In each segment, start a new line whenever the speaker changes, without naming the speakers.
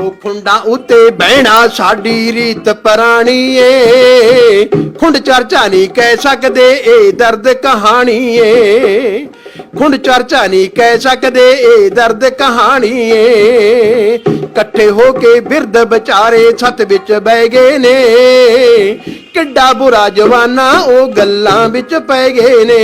ਉਹ ਖੁੰਡਾ ਉੱਤੇ ਬਹਿਣਾ, ਸਾਡੀ ਰੀਤ ਪੁਰਾਣੀ ਏ ਖੁੰਡ ਚਰਚਾ ਨਹੀਂ ਕਹਿ ਸਕਦੇ, ਇਹ ਦਰਦ ਕਹਾਣੀ ਏ ਖੁੰਡ ਚਰਚਾ ਨਹੀਂ ਕਹਿ ਸਕਦੇ, ਇਹ ਦਰਦ ਕਹਾਣੀ ਏ ਇਕੱਠੇ ਹੋ ਕੇ ਬਿਰਧ ਵਿਚਾਰੇ ਛੱਤ ਵਿੱਚ ਬਹਿ ਗਏ ਨੇ। ਕਿੱਡਾ ਬੁਰਾ ਜਵਾਨਾ ਉਹ ਗੱਲਾਂ ਵਿੱਚ ਪੈ ਗਏ ਨੇ।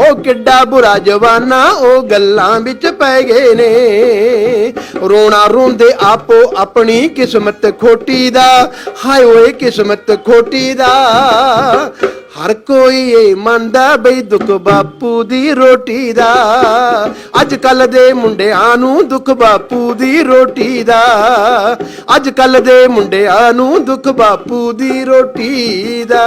ਉਹ ਕਿੱਡਾ ਬੁਰਾ ਜਵਾਨਾ, ਉਹ ਗੱਲਾਂ ਵਿੱਚ ਪੈ ਗਏ ਨੇ। ਰੋਣਾ ਰੋਂਦੇ ਆਪੋ ਆਪਣੀ ਕਿਸਮਤ ਖੋਟੀ ਦਾ, ਹਾਏ ਓਏ ਕਿਸਮਤ ਖੋਟੀ ਦਾ। ਹਰ ਕੋਈ ਇਹ ਮੰਨਦਾ ਬਈ ਦੁੱਖ ਬਾਪੂ ਦੀ ਰੋਟੀ ਦਾ। ਅੱਜ ਕੱਲ ਦੇ ਮੁੰਡਿਆਂ ਨੂੰ ਦੁੱਖ ਬਾਪੂ ਦੀ ਰੋਟੀ ਦਾ। ਅੱਜ ਕੱਲ ਦੇ ਮੁੰਡਿਆਂ ਨੂੰ ਦੁੱਖ ਬਾਪੂ ਦੀ ਰੋਟੀ ਦਾ।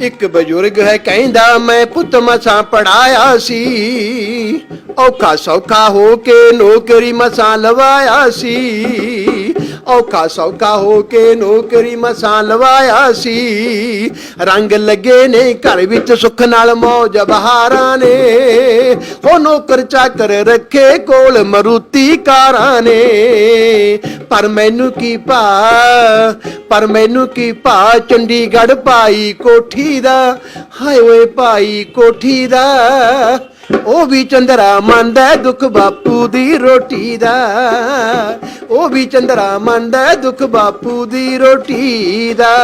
ਇੱਕ ਬਜ਼ੁਰਗ ਹੈ ਕਹਿੰਦਾ, ਮੈਂ ਪੁੱਤ ਮਸਾਂ ਪੜਾਇਆ ਸੀ। ਔਖਾ ਸੌਖਾ ਹੋ ਕੇ ਨੌਕਰੀ ਮਸਾਂ ਲਵਾਇਆ ਸੀ। ਔਖਾ ਸੌਖਾ ਹੋ ਕੇ ਨੌਕਰੀ ਮਸਾਂ ਲਵਾਇਆ ਸੀ। ਰੰਗ ਲੱਗੇ ਨੇ, ਘਰ ਵਿੱਚ ਸੁੱਖ ਨਾਲ ਮੌਜ ਬਹਾਰਾਂ ਨੇ। ਹੋ ਨੌਕਰ ਚਾਕਰ ਰੱਖੇ ਕੋਲ ਮਰੂਤੀ ਕਾਰਾਂ ਨੇ। ਪਰ ਮੈਨੂੰ ਕੀ ਭਾ, ਪਰ ਮੈਨੂੰ ਕੀ ਭਾ, ਚੰਡੀਗੜ੍ਹ ਪਾਈ ਕੋਠੀ ਦਾ, ਹਾਏ ਓਏ ਭਾਈ ਕੋਠੀ ਦਾ। ਉਹ ਵੀ ਚੰਦਰਾ ਮੰਨਦਾ ਦੁੱਖ ਬਾਪੂ ਦੀ ਰੋਟੀ ਦਾ। ਉਹ ਵੀ ਚੰਦਰਾ ਮੰਨਦਾ ਦੁੱਖ ਬਾਪੂ ਦੀ ਰੋਟੀ ਦਾ।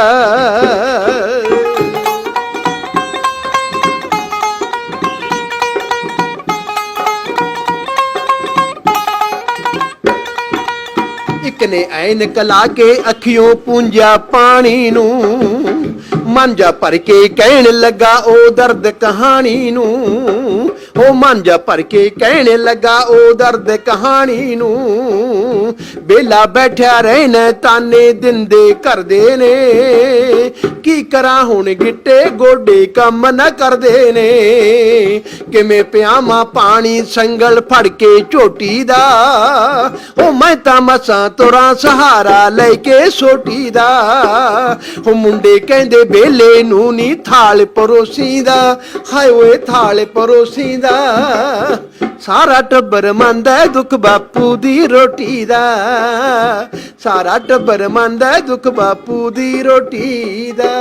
ਇੱਕ ਨੇ ਐਨਕ ਲਾ ਕੇ ਅੱਖੀਓਂ ਪੂੰਝਿਆ ਪਾਣੀ ਨੂੰ। ਮਨ ਭਰ ਕੇ ਕਹਿਣ ਲੱਗਾ ਉਹ ਦਰਦ ਕਹਾਣੀ ਨੂੰ। ਉਹ ਮਨ ਭਰ ਕੇ ਕਹਿਣ ਲੱਗਾ ਉਹ ਦਰਦ ਕਹਾਣੀ ਨੂੰ। ਬੇਲਾ ਬੈਠਿਆ ਰਹਿਣਾ ਤਾਨੇ ਦਿੰਦੇ ਕਰਦੇ ਨੇ। ਕੀ ਕਰਾਂ ਹੁਣ ਗਿੱਟੇ ਗੋਡੇ ਕੰਮ ਨਾ ਕਰਦੇ ਨੇ। ਕਿਵੇਂ ਪਿਆਵਾਂ ਪਾਣੀ ਸੰਗਲ ਫੜ ਕੇ ਝੋਟੀ ਦਾ? ਉਹ ਮੈਂ ਤਾਂ ਮਸਾਂ ਤੁਰਾਂ ਸਹਾਰਾ ਲੈ ਕੇ ਸੋਟੀ ਦਾ। ਉਹ ਮੁੰਡੇ ਕਹਿੰਦੇ ਬੇਲੇ ਨੂੰ ਨਹੀਂ ਥਾਲ ਪਰੋਸੀ ਦਾ। ਹਾਏ ਓਏ ਥਾਲ ਪਰੋਸੀ ਦਾ। ਸਾਰਾ ਟੱਬਰ ਮੰਨਦਾ ਦੁੱਖ ਬਾਪੂ ਦੀ ਰੋਟੀ ਦਾ। ਸਾਰਾ ਟੱਬਰ ਮੰਨਦਾ ਦੁੱਖ ਬਾਪੂ ਦੀ ਰੋਟੀ ਦਾ।